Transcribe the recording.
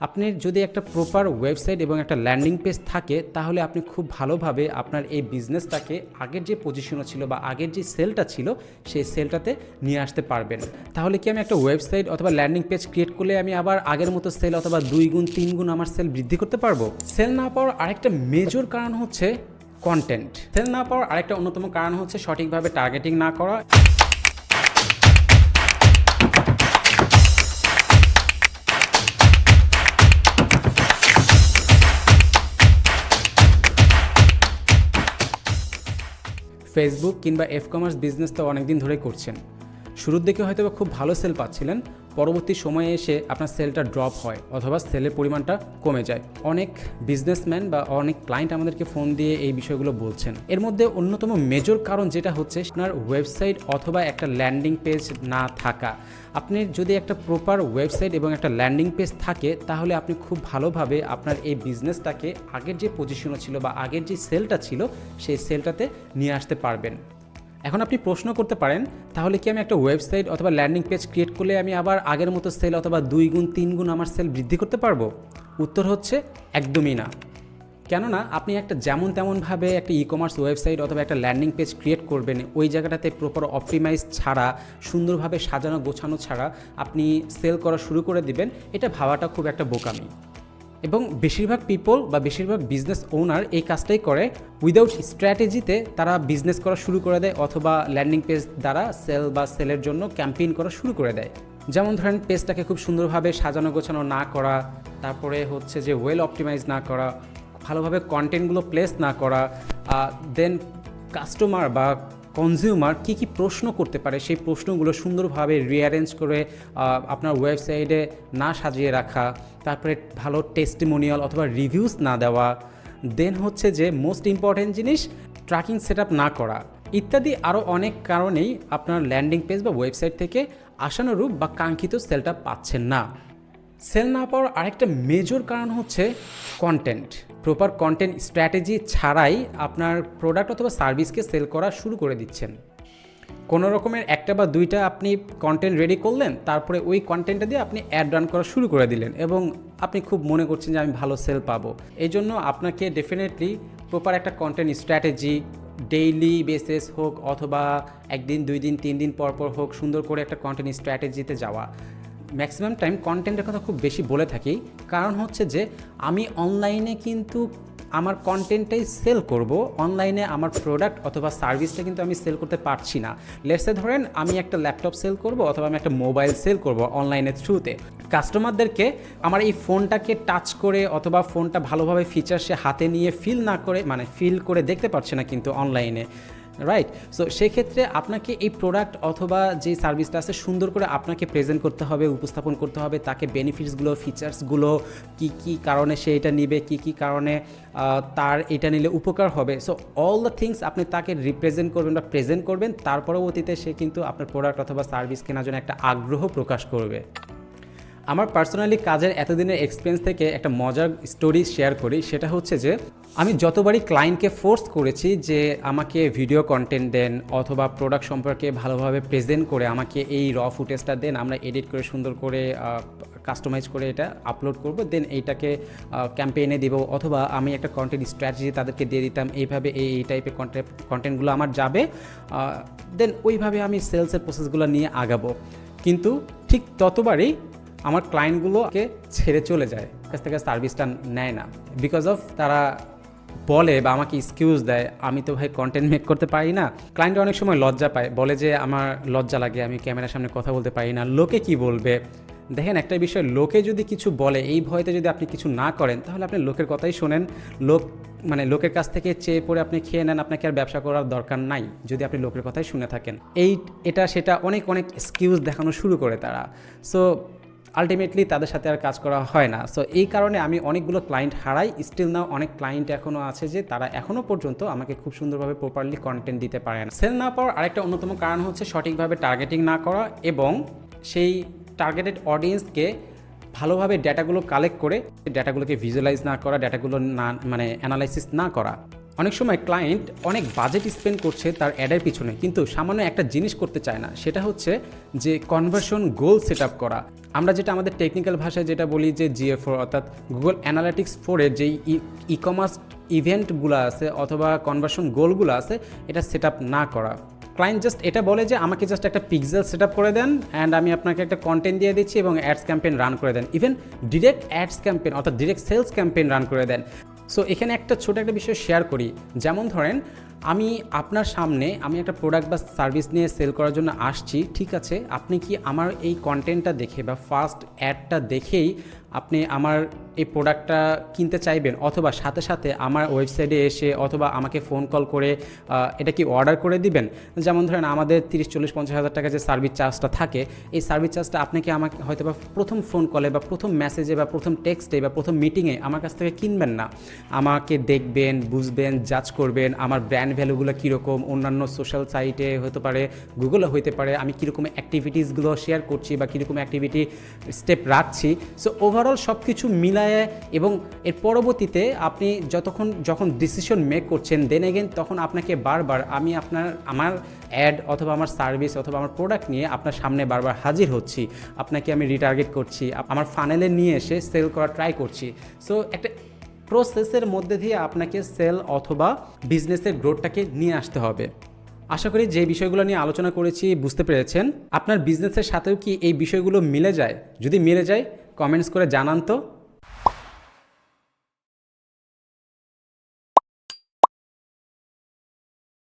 আপনি যদি একটা প্রপার ওয়েবসাইট এবং একটা ল্যান্ডিং পেজ থাকে, তাহলে আপনি খুব ভালোভাবে আপনার এই বিজনেসটাকে আগের যে পজিশনও ছিল বা আগের যে সেলটা ছিল, সেই সেলটাতে নিয়ে আসতে পারবেন। তাহলে কি আমি একটা ওয়েবসাইট অথবা ল্যান্ডিং পেজ ক্রিয়েট করলে আমি আবার আগের মতো সেল অথবা দুই গুণ, তিন গুণ আমার সেল বৃদ্ধি করতে পারব? সেল না পাওয়ার আরেকটা মেজর কারণ হচ্ছে কন্টেন্ট সেল না পাওয়ার আরেকটা অন্যতম কারণ হচ্ছে সঠিকভাবে টার্গেটিং না করা। ফেসবুক কিংবা এফ কমার্স বিজনেস তো অনেকদিন ধরেই করছেন। শুরুর দিকে হয়তো খুব ভালো সেল পাচ্ছিলেন পরবর্তী সময়ে এসে আপনার সেলটা ড্রপ হয় অথবা সেলের পরিমাণটা কমে যায়। অনেক বিজনেসম্যান বা অনেক ক্লায়েন্ট আমাদেরকে ফোন দিয়ে এই বিষয়গুলো বলছেন। এর মধ্যে অন্যতম মেজর কারণ যেটা হচ্ছে আপনার ওয়েবসাইট অথবা একটা ল্যান্ডিং পেজ না থাকা। আপনি যদি একটা প্রপার ওয়েবসাইট এবং একটা ল্যান্ডিং পেজ থাকে, তাহলে আপনি খুব ভালোভাবে আপনার এই বিজনেসটাকে আগের যে পজিশনও ছিল বা আগের যে সেলটা ছিল, সেই সেলটাতে নিয়ে আসতে পারবেন। এখন আপনি প্রশ্ন করতে পারেন, তাহলে কি আমি একটা ওয়েবসাইট অথবা ল্যান্ডিং পেজ ক্রিয়েট করলে আমি আবার আগের মতো সেল অথবা দুই গুণ, তিন গুণ আমার সেল বৃদ্ধি করতে পারব? উত্তর হচ্ছে, একদমই না। কেননা আপনি একটা যেমন তেমনভাবে একটা ই কমার্স ওয়েবসাইট অথবা একটা ল্যান্ডিং পেজ ক্রিয়েট করবেন, ওই জায়গাটাতে প্রপার অপটিমাইজ ছাড়া, সুন্দরভাবে সাজানো, গোছানো ছাড়া আপনি সেল করা শুরু করে দিবেন, এটা ভাবাটা খুব একটা বোকামি। এবং বেশিরভাগ পিপল বা বেশিরভাগ বিজনেস ওনার এই কাজটাই করে উইদাউট স্ট্র্যাটেজিতে তারা বিজনেস করা শুরু করে দেয় অথবা ল্যান্ডিং পেজ দ্বারা সেল বা সেলের জন্য ক্যাম্পেইন করা শুরু করে দেয়। যেমন ধরেন পেজটাকে খুব সুন্দরভাবে সাজানো গোছানো না করা, তারপরে হচ্ছে যে ওয়েল অপটিমাইজ না করা, ভালোভাবে কন্টেন্টগুলো প্লেস না করা দেন কাস্টমার বা কনজিউমার কী কী প্রশ্ন করতে পারে, সেই প্রশ্নগুলো সুন্দরভাবে রিঅ্যারেঞ্জ করে আপনার ওয়েবসাইটে না সাজিয়ে রাখা, তারপরে ভালো টেস্টিমোনিয়াল অথবা রিভিউস না দেওয়া দেন হচ্ছে যে মোস্ট ইম্পর্ট্যান্ট জিনিস ট্র্যাকিং সেট না করা, ইত্যাদি আরও অনেক কারণেই আপনার ল্যান্ডিং পেজ বা ওয়েবসাইট থেকে আশানুরূপ বা কাঙ্ক্ষিত সেলটা পাচ্ছেন না। সেল না পাওয়ার আরেকটা মেজর কারণ হচ্ছে কন্টেন্ট প্রপার কন্টেন্ট স্ট্র্যাটেজি ছাড়াই আপনার প্রোডাক্ট অথবা সার্ভিসকে সেল করা শুরু করে দিচ্ছেন। কোনো রকমের একটা বা দুইটা আপনি কন্টেন্ট রেডি করলেন, তারপরে ওই কন্টেন্টটা দিয়ে আপনি অ্যাড রান করা শুরু করে দিলেন এবং আপনি খুব মনে করছেন যে আমি ভালো সেল পাবো। এই জন্য আপনাকে ডেফিনেটলি প্রপার একটা কন্টেন্ট স্ট্র্যাটেজি ডেইলি বেসিস হোক অথবা একদিন, দুই দিন, তিন দিন পর পর হোক সুন্দর করে একটা কন্টেন্ট স্ট্র্যাটেজিতে যাওয়া। ম্যাক্সিমাম টাইম কন্টেন্টের কথা খুব বেশি বলে থাকি। কারণ হচ্ছে যে, আমি অনলাইনে কিন্তু আমার কন্টেন্টটাই সেল করব অনলাইনে আমার প্রোডাক্ট অথবা সার্ভিসটা কিন্তু আমি সেল করতে পারছি না। লেটসে ধরেন, আমি একটা ল্যাপটপ সেল করব অথবা আমি একটা মোবাইল সেল করব অনলাইনের থ্রুতে কাস্টমারদেরকে আমার এই ফোনটাকে টাচ করে অথবা ফোনটা ভালোভাবে ফিচার সে হাতে নিয়ে ফিল না করে মানে ফিল করে দেখতে পারছে না কিন্তু অনলাইনে রাইট সো সেক্ষেত্রে আপনাকে এই প্রোডাক্ট অথবা যে সার্ভিসটা আছে, সুন্দর করে আপনাকে প্রেজেন্ট করতে হবে, উপস্থাপন করতে হবে, তাকে বেনিফিটসগুলো ফিচার্সগুলো কি কি কারণে সে এটা নিবে, কি কি কারণে তার এটা নিলে উপকার হবে। সো অল দ্য থিংস আপনি তাকে রিপ্রেজেন্ট করবেন বা প্রেজেন্ট করবেন, তার পরবর্তীতে সে কিন্তু আপনার প্রোডাক্ট অথবা সার্ভিস কেনার জন্য একটা আগ্রহ প্রকাশ করবে। আমার পার্সোনালি কাজের এতদিনের এক্সপিরিয়েন্স থেকে একটা মজার স্টোরি শেয়ার করি। সেটা হচ্ছে যে, আমি যতবারই ক্লায়েন্টকে ফোর্স করেছি যে আমাকে ভিডিও কন্টেন্ট দেন অথবা প্রোডাক্ট সম্পর্কে ভালোভাবে প্রেজেন্ট করে আমাকে এই র ফুটেজটা দেন, আমরা এডিট করে সুন্দর করে কাস্টমাইজ করে এটা আপলোড করব দেন এইটাকে ক্যাম্পেইনে দিব অথবা আমি একটা কন্টেন্ট স্ট্র্যাটেজি তাদেরকে দিয়ে দিতাম, এইভাবে এই এই টাইপের কন্টেন্ট কন্টেন্টগুলো আমার যাবে দেন ওইভাবে আমি সেলসের প্রসেসগুলো নিয়ে আগাবো। কিন্তু ঠিক ততবারই আমার ক্লায়েন্টগুলোকে ছেড়ে চলে যায়। কাছ থেকে সার্ভিসটা নেয় না। বিকজ অফ তারা বলে বা আমাকে এক্সকিউজ দেয়, আমি তো ভাই কন্টেন্ট মেক করতে পারি না। ক্লায়েন্ট অনেক সময় লজ্জা পায়। বলে যে, আমার লজ্জা লাগে, আমি ক্যামেরার সামনে কথা বলতে পারি না। লোকে কি বলবে? দেখেন, একটা বিষয়, লোকে যদি কিছু বলে, এই ভয়তে যদি আপনি কিছু না করেন, তাহলে আপনি লোকের কথাই শোনেন। লোক মানে লোকের কাছ থেকে চেয়ে পড়ে আপনি খেয়ে নেন, আপনাকে আর ব্যবসা করার দরকার নাই, যদি আপনি লোকের কথাই শুনে থাকেন। এই, এটা, সেটা অনেক অনেক এক্সকিউজ দেখানো শুরু করে তারা। সো আলটিমেটলি তাদের সাথে আর কাজ করা হয় না। সো এই কারণে আমি অনেকগুলো ক্লায়েন্ট হারাই। স্টিল নাও অনেক ক্লায়েন্ট এখনও আছে যে তারা এখনও পর্যন্ত আমাকে খুব সুন্দরভাবে প্রপারলি কন্টেন্ট দিতে পারে না। সেল না পাওয়ার আরেকটা অন্যতম কারণ হচ্ছে সঠিকভাবে টার্গেটিং না করা এবং সেই টার্গেটেড অডিয়েন্সকে ভালোভাবে ডেটাগুলো কালেক্ট করে ডেটাগুলোকে ভিজুয়ালাইজ না করা ডেটাগুলো না মানে অ্যানালাইসিস না করা। অনেক সময় ক্লায়েন্ট অনেক বাজেট স্পেন্ড করছে তার অ্যাডের পিছনে, কিন্তু সামান্য একটা জিনিস করতে চায় না। সেটা হচ্ছে যে কনভার্সন গোল সেট করা। আমরা যেটা আমাদের টেকনিক্যাল ভাষায় যেটা বলি যে জিএ ফোর অর্থাৎ গুগল অ্যানালিটিক্স ফোরের যেই ই কমার্স ইভেন্টগুলো আছে অথবা কনভার্সন গোলগুলো আছে, এটা সেট না করা। ক্লায়েন্ট জাস্ট এটা বলে যে আমাকে জাস্ট একটা পিক্সেল সেট করে দেন অ্যান্ড আমি আপনাকে একটা কন্টেন্ট দিয়ে দিচ্ছি এবং অ্যাডস ক্যাম্পেইন রান করে দেন। ইভেন ডিরেক্ট অ্যাডস ক্যাম্পেইন অর্থাৎ ডিরেক্ট সেলস ক্যাম্পেইন রান করে দেন। সো এখানে একটা ছোট একটা বিষয় শেয়ার করি। যেমন ধরেন আমি আপনার সামনে আমি একটা প্রোডাক্ট বা সার্ভিস নিয়ে সেল করার জন্য আসছি, ঠিক আছে? আপনি কি আমার এই কন্টেন্টটা দেখে বা ফার্স্ট অ্যাডটা দেখেই আপনি আমার এই প্রোডাক্টটা কিনতে চাইবেন অথবা সাথে সাথে আমার ওয়েবসাইটে এসে অথবা আমাকে ফোন কল করে এটা কি অর্ডার করে দিবেন? যেমন ধরেন আমাদের তিরিশ, চল্লিশ, পঞ্চাশ হাজার টাকা যে সার্ভিস চার্জটা থাকে, এই সার্ভিস চার্জটা আপনাকে আমাকে হয়তো বা প্রথম ফোন কলে বা প্রথম মেসেজে বা প্রথম টেক্সটে বা প্রথম মিটিংয়ে আমার কাছ থেকে কিনবেন না। আমাকে দেখবেন, বুঝবেন জাজ করবেন আমার ব্র্যান্ড ভ্যালুগুলো কীরকম, অন্যান্য সোশ্যাল সাইটে হতে পারে গুগলে হতে পারে, আমি কীরকম অ্যাক্টিভিটিসগুলো শেয়ার করছি বা কীরকম অ্যাক্টিভিটি স্টেপ রাখছি। সো ওভারঅল সব কিছু মিলায়ে এবং এর পরবর্তীতে আপনি যতক্ষণ, যখন ডিসিশন মেক করছেন দেন এগেন তখন আপনাকে বারবার আমি আপনার, আমার অ্যাড অথবা আমার সার্ভিস অথবা আমার প্রোডাক্ট নিয়ে আপনার সামনে বারবার হাজির হচ্ছি। আপনাকে আমি রিটার্গেট করছি আমার ফানেলে নিয়ে এসে সেল করা ট্রাই করছি। সো একটা প্রসেসের মধ্যে দিয়ে আপনাকে সেল অথবা বিজনেসের গ্রোথটাকে নিয়ে আসতে হবে। আশা করি যে বিষয়গুলো নিয়ে আলোচনা করেছি, বুঝতে পেরেছেন। আপনার বিজনেসের সাথেও কি এই বিষয়গুলো মিলে যায়? যদি মিলে যায় কমেন্টস করে জানান তো।